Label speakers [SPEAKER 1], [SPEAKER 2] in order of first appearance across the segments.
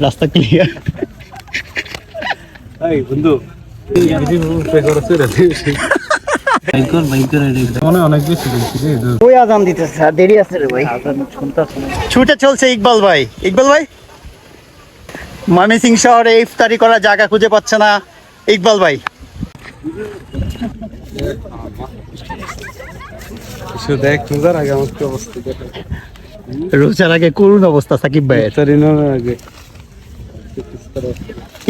[SPEAKER 1] রাস্তা ক্লিয়ার
[SPEAKER 2] এই বন্ধু
[SPEAKER 1] ভাই ছুটে চলছে ইকবাল ভাই ইকবাল ভাই ময়মনসিং শহরে ইফতারি করার জায়গা খুঁজে পাচ্ছে না ইকবাল ভাই
[SPEAKER 2] রোজার আগে আমার কি অবস্থা দেখ।
[SPEAKER 1] রোজার আগে সাকিব
[SPEAKER 2] আগে।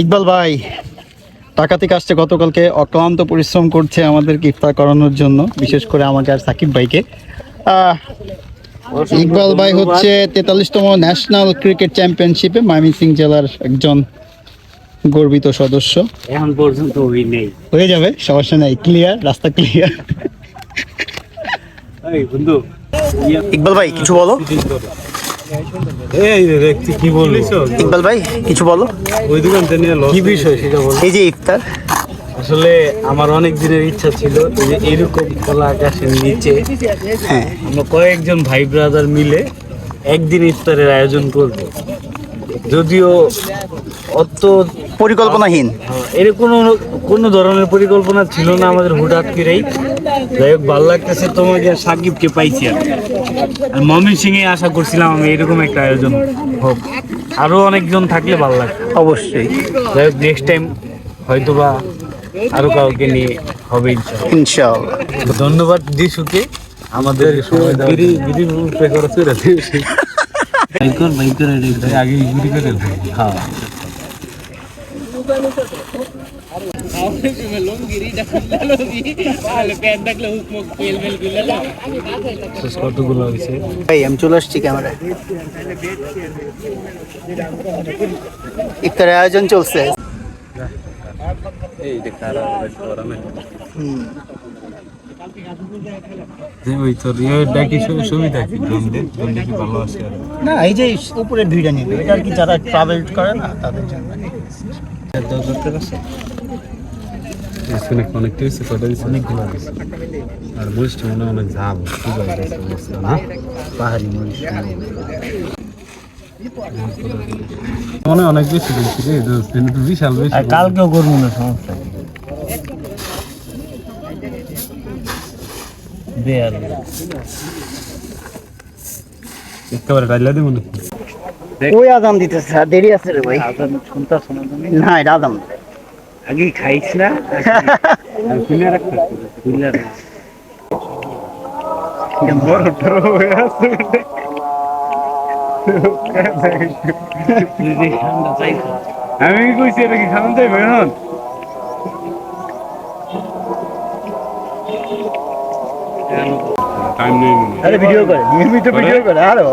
[SPEAKER 1] ইকবাল ভাই টাকা থেকে আসছে গতকালকে অক্লান্ত পরিশ্রম করছে আমাদেরকে ইফতার করানোর জন্য বিশেষ করে আমাকে আর সাকিব ভাইকে। ইকবাল ভাই হচ্ছে তেতাল্লিশতম ন্যাশনাল ক্রিকেট চ্যাম্পিয়নশিপে ময়মনসিং জেলার একজন গর্বিত সদস্য।
[SPEAKER 2] এখন পর্যন্ত হই নেই।
[SPEAKER 1] হয়ে যাবে সমস্যা নাই ক্লিয়ার রাস্তা ক্লিয়ার
[SPEAKER 2] বন্ধু
[SPEAKER 1] ইকবাল ভাই কিছু বলো?
[SPEAKER 2] এই কি বলিস
[SPEAKER 1] ইকবাল ভাই কিছু বলো।
[SPEAKER 2] ওই দোকানটা নিয়ে কি বিষয় সেটা বল।
[SPEAKER 1] এই যে ইফতার।
[SPEAKER 2] আসলে আমার অনেক দিনের ইচ্ছা ছিল যে এরকম খোলা আকাশের নিচে
[SPEAKER 1] হ্যাঁ।
[SPEAKER 2] আমরা কয়েকজন ভাই ব্রাদার মিলে একদিন ইফতারের আয়োজন করব। যদিও অত
[SPEAKER 1] পরিকল্পনাহীন।
[SPEAKER 2] হ্যাঁ, এর কোনো কোনো ধরনের পরিকল্পনা ছিল না আমাদের হুটহাট করেই। যাই হোক ভালো লাগতেছে তোমাকে আর সাকিবকে পাইছি আর মমিন সিং এ আশা করছিলাম আমি এরকম একটা আয়োজন হোক আরও অনেকজন থাকলে ভালো লাগতো
[SPEAKER 1] অবশ্যই
[SPEAKER 2] যাই হোক নেক্সট টাইম হয়তো বা আরও কাউকে নিয়ে হবে ইনশাআল্লাহ ধন্যবাদ দিশুকে আমাদের সময় দেওয়ার জন্য। বাইকর বাইকর আগে গুড়ি করে হ্যাঁ কতগুলো হয়েছে
[SPEAKER 1] ভাই আমি চলে আসছি ক্যামেরায় ইফতারের আয়োজন চলছে
[SPEAKER 2] এই যে কারা
[SPEAKER 1] হুম।
[SPEAKER 2] যে ওই তোর ইয়ে ডাকি সুবিধা কি? জন্ডে জন্ডে কি ভালো আছে আর?
[SPEAKER 1] না এই যে উপরে ভিড়ে নিবে। এটা আর কি যারা ট্রাভেল করে না তাদের জন্য
[SPEAKER 2] দরকার আছে শুনে অনেক হয়েছে কটা দিচ্ছে অনেকগুলো আছে আর বৃষ্টি মনে অনেক না
[SPEAKER 1] পাহাড়ি মরিচ।
[SPEAKER 2] মনে অনেক বেশি রে বিশাল বেশি
[SPEAKER 1] কালকেও করব না সমস্যা
[SPEAKER 2] একেবারে ডাইলা দিব না
[SPEAKER 1] ওই আজান দিতেছে আর দেরি আছে রে ভাই। না এটা আজান
[SPEAKER 2] আগে খাইছ না শুনে রাখতে শুনে আমি কইছি এটা কি খাওয়ান যাইবে এখন? টাইম নেই
[SPEAKER 1] আরে ভিডিও করে নিয়মিত ভিডিও করে আরও।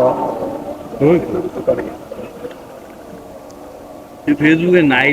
[SPEAKER 2] ফেসবুকে নাই